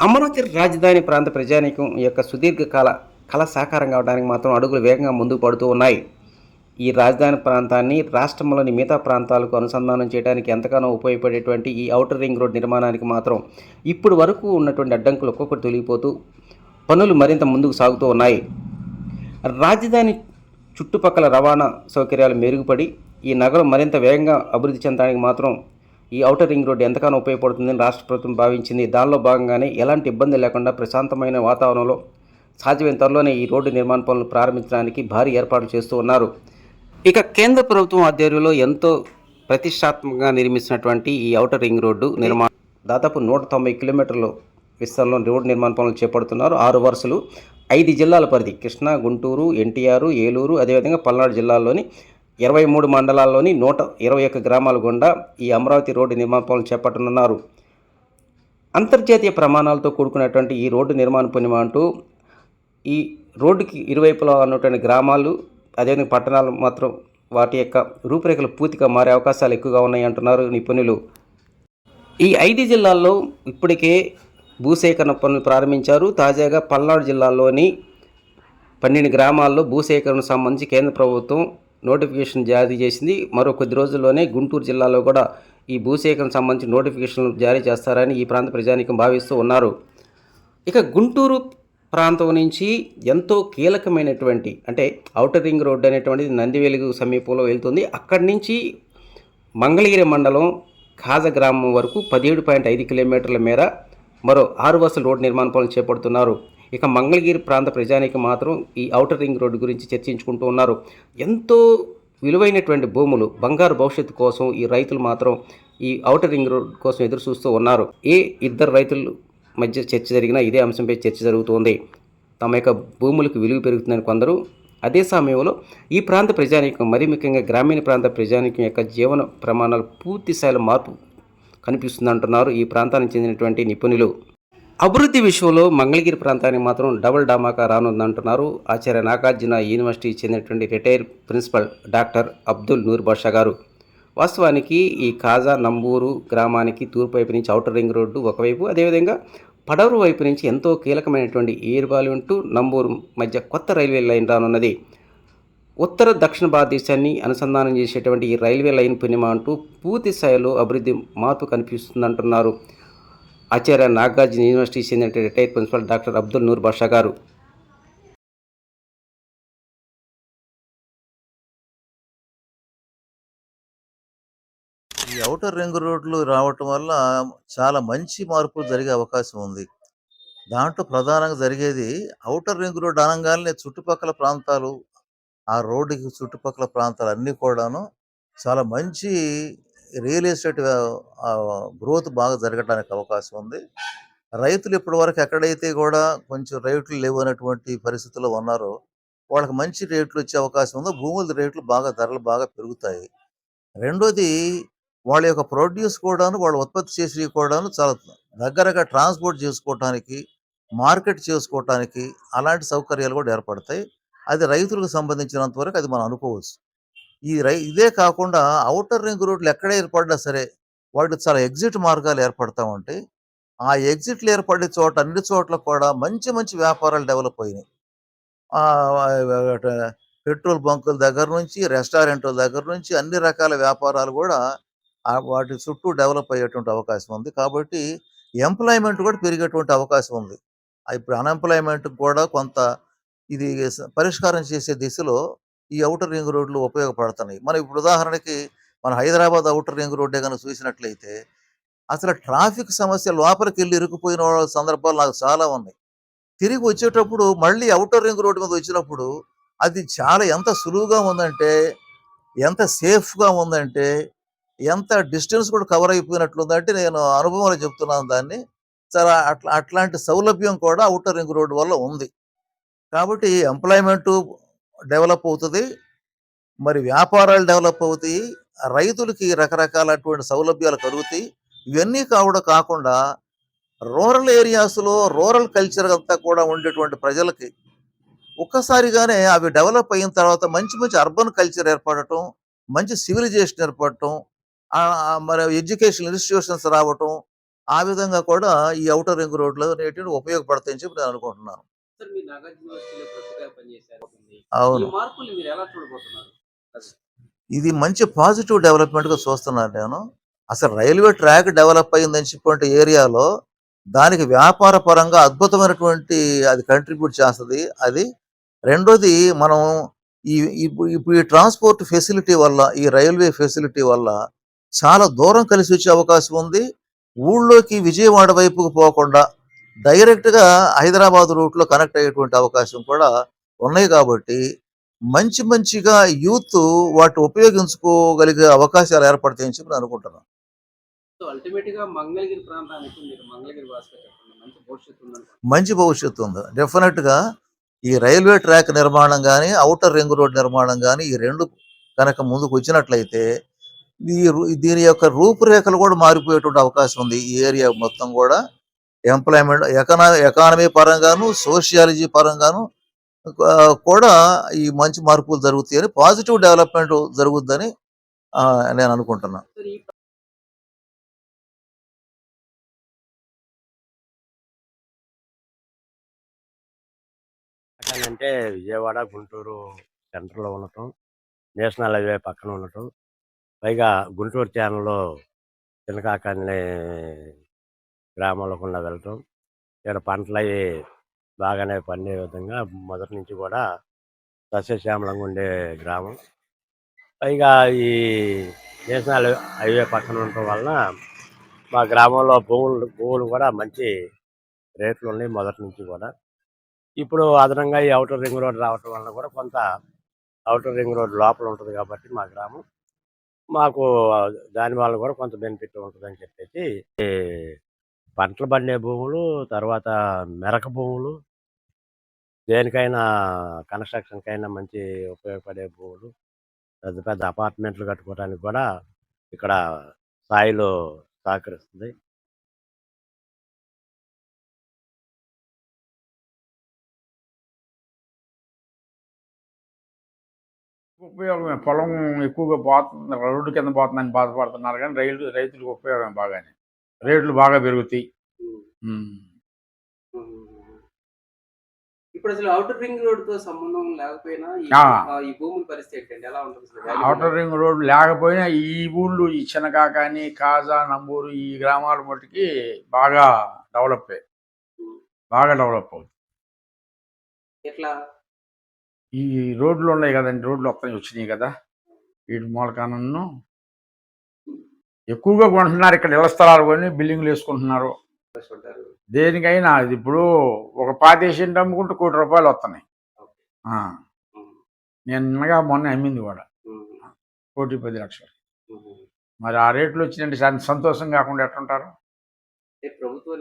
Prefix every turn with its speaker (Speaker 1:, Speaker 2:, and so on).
Speaker 1: అమరావతి రాజధాని ప్రాంత ప్రజానీకం యొక్క సుదీర్ఘకాల కళ సాకారం కావడానికి మాత్రం అడుగులు వేగంగా ముందుకు పడుతూ ఉన్నాయి. ఈ రాజధాని ప్రాంతాన్ని రాష్ట్రంలోని మిగతా ప్రాంతాలకు అనుసంధానం చేయడానికి ఎంతగానో ఉపయోగపడేటువంటి ఈ ఔటర్ రింగ్ రోడ్ నిర్మాణానికి మాత్రం ఇప్పుడు వరకు ఉన్నటువంటి అడ్డంకులు ఒక్కొక్కటి తొలగిపోతూ పనులు మరింత ముందుకు సాగుతూ ఉన్నాయి. రాజధాని చుట్టుపక్కల రవాణా సౌకర్యాలు మెరుగుపడి ఈ నగరం మరింత వేగంగా అభివృద్ధి చెందడానికి మాత్రం ఈ ఔటర్ రింగ్ రోడ్డు ఎంతగానో ఉపయోగపడుతుందని రాష్ట్ర ప్రభుత్వం భావించింది. దానిలో భాగంగానే ఎలాంటి ఇబ్బంది లేకుండా ప్రశాంతమైన వాతావరణంలో సాధ్యమైన త్వరలోనే ఈ రోడ్డు నిర్మాణ పనులు ప్రారంభించడానికి భారీ ఏర్పాట్లు చేస్తూ ఉన్నారు. ఇక కేంద్ర ప్రభుత్వం ఆధ్వర్యంలో ఎంతో ప్రతిష్టాత్మకంగా నిర్మించినటువంటి ఈ ఔటర్ రింగ్ రోడ్డు నిర్మాణం దాదాపు నూట తొంభై కిలోమీటర్లు విస్తరణలో రోడ్డు నిర్మాణ పనులు చేపడుతున్నారు. ఆరు వరుసలు ఐదు జిల్లాల పరిధి కృష్ణా గుంటూరు ఎన్టీఆర్ ఏలూరు అదేవిధంగా పల్నాడు జిల్లాల్లోని ఇరవై మూడు మండలాల్లోని నూట ఇరవై ఒక్క గ్రామాల గుండా ఈ అమరావతి రోడ్డు నిర్మాణ పనులు చేపట్టనున్నారు. అంతర్జాతీయ ప్రమాణాలతో కూడుకున్నటువంటి ఈ రోడ్డు నిర్మాణ పుణ్యం అంటూ ఈ రోడ్డుకి ఇరువైపులా ఉన్నటువంటి గ్రామాలు అదేవిధంగా పట్టణాలు మాత్రం వాటి యొక్క రూపురేఖలు పూర్తిగా మారే అవకాశాలు ఎక్కువగా ఉన్నాయి అంటున్నారు నిపుణులు. ఈ ఐదు జిల్లాల్లో ఇప్పటికే భూసేకరణ పనులు ప్రారంభించారు. తాజాగా పల్నాడు జిల్లాలోని పన్నెండు గ్రామాల్లో భూసేకరణకు సంబంధించి కేంద్ర ప్రభుత్వం నోటిఫికేషన్ జారీ చేసింది. మరో కొద్ది రోజుల్లోనే గుంటూరు జిల్లాలో కూడా ఈ భూసేకరణకు సంబంధించి నోటిఫికేషన్లు జారీ చేస్తారని ఈ ప్రాంత ప్రజానికం భావిస్తూ ఉన్నారు. ఇక గుంటూరు ప్రాంతం నుంచి ఎంతో కీలకమైనటువంటి అంటే ఔటర్ రింగ్ రోడ్డు అనేటువంటిది నందివేలుగు సమీపంలో వెళ్తుంది. అక్కడి నుంచి మంగళగిరి మండలం ఖాజ గ్రామం వరకు పదిహేడు పాయింట్ ఐదు కిలోమీటర్ల మేర మరో ఆరు వసల రోడ్డు నిర్మాణ పనులు చేపడుతున్నారు. ఇక మంగళగిరి ప్రాంత ప్రజానికి మాత్రం ఈ ఔటర్ రింగ్ రోడ్డు గురించి చర్చించుకుంటూ ఉన్నారు. ఎంతో విలువైనటువంటి భూములు బంగారు భవిష్యత్తు కోసం ఈ రైతులు మాత్రం ఈ ఔటర్ రింగ్ రోడ్ కోసం ఎదురు చూస్తూ ఉన్నారు. ఏ ఇద్దరు రైతుల మధ్య చర్చ జరిగినా ఇదే అంశంపై చర్చ జరుగుతోంది. తమ యొక్క భూములకు విలువ పెరుగుతుందని కొందరు అదే సమయంలో ఈ ప్రాంత ప్రజానీకం మరి ముఖ్యంగా గ్రామీణ ప్రాంత ప్రజానీకం యొక్క జీవన ప్రమాణాలు పూర్తి స్థాయిలో మార్పు కనిపిస్తుందంటున్నారు ఈ ప్రాంతానికి చెందినటువంటి నిపుణులు. అభివృద్ధి విషయంలో మంగళగిరి ప్రాంతానికి మాత్రం డబుల్ డామాకా రానుందంటున్నారు. ఆచార్య నాగార్జున యూనివర్సిటీ చెందినటువంటి retire principal doctor Abdul Noor Basha గారు. వాస్తవానికి ఈ కాజా నంబూరు గ్రామానికి తూర్పు వైపు నుంచి ఔటర్ రింగ్ రోడ్డు ఒకవైపు అదేవిధంగా పడవరు వైపు నుంచి ఎంతో కీలకమైనటువంటి ఎయిర్బాలిన్ నంబూరు మధ్య కొత్త రైల్వే లైన్ రానున్నది. ఉత్తర దక్షిణ భారతదేశాన్ని అనుసంధానం చేసేటువంటి ఈ రైల్వే లైన్ పుణ్యమ అంటూ పూర్తి స్థాయిలో అభివృద్ధి మార్పు కనిపిస్తుందంటున్నారు. ఆచార్య నాగార్జున యూనివర్సిటీ చెందిన retire principal doctor Abdul Noor Basha గారు.
Speaker 2: ఈ ఔటర్ రింగ్ రోడ్లు రావటం వల్ల చాలా మంచి మార్పులు జరిగే అవకాశం ఉంది. దాంట్లో ప్రధానంగా జరిగేది ఔటర్ రింగ్ రోడ్ అనగానే చుట్టుపక్కల ప్రాంతాలు ఆ రోడ్డుకి చుట్టుపక్కల ప్రాంతాలు అన్నీ కూడాను చాలా మంచి రియల్ ఎస్టేట్ గ్రోత్ బాగా జరగడానికి అవకాశం ఉంది. రైతులు ఇప్పటి వరకు ఎక్కడైతే కూడా కొంచెం రేట్లు లేవు అనేటువంటి పరిస్థితుల్లో ఉన్నారో వాళ్ళకి మంచి రేట్లు వచ్చే అవకాశం ఉందో. భూముల రేట్లు బాగా ధరలు బాగా పెరుగుతాయి. రెండోది వాళ్ళ యొక్క ప్రొడ్యూస్ కూడాను వాళ్ళు ఉత్పత్తి చేసి కూడాను చాలా దగ్గరగా ట్రాన్స్పోర్ట్ చేసుకోవటానికి మార్కెట్ చేసుకోవటానికి అలాంటి సౌకర్యాలు కూడా ఏర్పడతాయి. అది రైతులకు సంబంధించినంత వరకు అది మనం అనుకోవచ్చు. ఈ రై ఇదే కాకుండా అవుటర్ రింగ్ రోడ్లు ఎక్కడ ఏర్పడినా సరే వాటికి చాలా ఎగ్జిట్ మార్గాలు ఏర్పడతా ఉంటాయి ఆ ఎగ్జిట్లు ఏర్పడే చోట అన్ని చోట్ల కూడా మంచి మంచి వ్యాపారాలు డెవలప్ అయినాయి. ఆ, పెట్రోల్ బంకుల దగ్గర నుంచి రెస్టారెంట్ల దగ్గర నుంచి అన్ని రకాల వ్యాపారాలు కూడా వాటి చుట్టూ డెవలప్ అయ్యేటువంటి అవకాశం ఉంది. కాబట్టి ఎంప్లాయ్మెంట్ కూడా పెరిగేటువంటి అవకాశం ఉంది. ఇప్పుడు అన్ఎంప్లాయ్మెంట్ కూడా కొంత ఇది పరిష్కారం చేసే దిశలో ఈ ఔటర్ రింగ్ రోడ్లు ఉపయోగపడుతున్నాయి. మనం ఇప్పుడు ఉదాహరణకి మన హైదరాబాద్ అవుటర్ రింగ్ రోడ్డే కనుక చూసినట్లయితే అసలు ట్రాఫిక్ సమస్య లోపలికి వెళ్ళి ఇరుక్కుపోయిన వాళ్ళ సందర్భాలు నాకు చాలా ఉన్నాయి. తిరిగి వచ్చేటప్పుడు మళ్ళీ అవుటర్ రింగ్ రోడ్డు మీద వచ్చినప్పుడు అది చాలా ఎంత సులువుగా ఉందంటే ఎంత సేఫ్గా ఉందంటే ఎంత డిస్టెన్స్ కూడా కవర్ అయిపోయినట్లుందంటే నేను అనుభవంలో చెప్తున్నాను దాన్ని. చాలా అట్లా అట్లాంటి సౌలభ్యం కూడా అవుటర్ రింగ్ రోడ్డు వల్ల ఉంది. కాబట్టి ఎంప్లాయ్మెంటు డెవలప్ అవుతుంది. మరి వ్యాపారాలు డెవలప్ అవుతాయి. రైతులకి రకరకాలటువంటి సౌలభ్యాలు కలుగుతాయి. ఇవన్నీ కావడం కాకుండా రూరల్ ఏరియాస్లో రూరల్ కల్చర్ అంతా కూడా ఉండేటువంటి ప్రజలకి ఒక్కసారిగానే అవి డెవలప్ అయిన తర్వాత మంచి మంచి అర్బన్ కల్చర్ ఏర్పడటం మంచి సివిలైజేషన్ ఏర్పడటం మరి ఎడ్యుకేషన్ ఇన్స్టిట్యూషన్స్ రావటం ఆ విధంగా కూడా ఈ ఔటర్ రింగ్ రోడ్లు అనేటివి ఉపయోగపడతాయని చెప్పి నేను అనుకుంటున్నాను. అవును. ఇది మంచి పాజిటివ్ డెవలప్మెంట్గా చూస్తున్నాను నేను. అసలు రైల్వే ట్రాక్ డెవలప్ అయిందని చెప్పినటువంటి ఏరియాలో దానికి వ్యాపార పరంగా అద్భుతమైనటువంటి అది కంట్రిబ్యూట్ చేస్తుంది. అది రెండోది మనం ఈ ఇప్పుడు ఈ ట్రాన్స్పోర్ట్ ఫెసిలిటీ వల్ల ఈ రైల్వే ఫెసిలిటీ వల్ల చాలా దూరం కలిసి వచ్చే అవకాశం ఉంది. ఊళ్ళోకి విజయవాడ వైపుకు పోకుండా డైరెక్ట్గా హైదరాబాద్ రూట్లో కనెక్ట్ అయ్యేటువంటి అవకాశం కూడా ఉన్నాయి కాబట్టి మంచి మంచిగా యూత్ వాటి ఉపయోగించుకోగలిగే అవకాశాలు ఏర్పడతాయని చెప్పి నేను అనుకుంటున్నాను.
Speaker 1: మంచి భవిష్యత్తు
Speaker 2: ఉంది. డెఫినెట్గా ఈ రైల్వే ట్రాక్ నిర్మాణం కానీ అవుటర్ రింగ్ రోడ్ నిర్మాణం కానీ ఈ రెండు కనుక ముందుకు వచ్చినట్లయితే ఈ దీని యొక్క రూపురేఖలు కూడా మారిపోయేటువంటి అవకాశం ఉంది. ఈ ఏరియా మొత్తం కూడా ఎంప్లాయ్మెంట్ ఎకనా ఎకానమీ పరంగాను సోషియాలజీ పరంగాను కూడా ఈ మంచి మార్పులు జరుగుతాయని పాజిటివ్ డెవలప్మెంట్ జరుగుద్దని నేను అనుకుంటున్నాను
Speaker 3: అంటే విజయవాడ గుంటూరు సెంటర్లో ఉండటం నేషనల్ హైవే పక్కన ఉండటం పైగా గుంటూరు ఛానల్లో తినకాకాన్ని గ్రామంలో వెళ్ళటం ఇక్కడ పంటలు అవి బాగానే పండే విధంగా మొదటి నుంచి కూడా సస్యశ్యామలంగా ఉండే గ్రామం. పైగా ఈ నేషనల్ హైవే పక్కన ఉండటం వలన మా గ్రామంలో భూములు భూములు కూడా మంచి రేట్లు ఉన్నాయి మొదటి నుంచి కూడా. ఇప్పుడు అదనంగా ఈ అవుటర్ రింగ్ రోడ్ రావటం వలన కూడా కొంత అవుటర్ రింగ్ రోడ్ లోపల ఉంటుంది కాబట్టి మా గ్రామం. మాకు దాని వల్ల కూడా కొంత బెనిఫిట్ ఉంటుందని చెప్పేసి పంటలు పండే భూములు తర్వాత మెరక భూములు. దేనికైనా కన్స్ట్రక్షన్కైనా మంచి ఉపయోగపడే భూములు. పెద్ద పెద్ద అపార్ట్మెంట్లు కట్టుకోవడానికి కూడా ఇక్కడ స్థాయిలో సహకరిస్తుంది.
Speaker 4: ఉపయోగమే. పొలం ఎక్కువగా పోతుంది రోడ్డు కింద పోతుందని బాధపడుతున్నారు కానీ రైలు రైతులకు ఉపయోగం బాగానే. రేట్లు బాగా పెరుగుతాయి.
Speaker 1: ఇప్పుడు అసలు అవుటర్ రింగ్ రోడ్తో సంబంధం లేకపోయినా ఈ భూముల పరిస్థితి ఏంటండి? ఎలా ఉంటుంది
Speaker 4: రింగ్ రోడ్ లేకపోయినా ఈ ఊళ్ళు ఈ చిన్నకాకాని కాజా నంబూరు ఈ గ్రామాల మట్టుకి బాగా డెవలప్ అయ్యాయి బాగా డెవలప్ అవుతుంది.
Speaker 1: ఎట్లా?
Speaker 4: ఈ రోడ్లు ఉన్నాయి కదండి రోడ్లు మొత్తం వచ్చినాయి కదా. వీటి మూలకానన్ను ఎక్కువగా కొంటున్నారు ఇక్కడ ఇళ్ళ స్థలాలు కొని బిల్డింగ్లు వేసుకుంటున్నారు. దేనికైనా ఇది ఇప్పుడు ఒక పాతేసింటి అమ్ముకుంటే కోటి రూపాయలు వస్తున్నాయి. నేను నిన్నగా మొన్న అమ్మింది కూడా. కోటి పది లక్షలు. మరి ఆ రేట్లు వచ్చినంటే చాలా సంతోషం కాకుండా ఎట్లుంటారు
Speaker 1: ప్రభుత్వం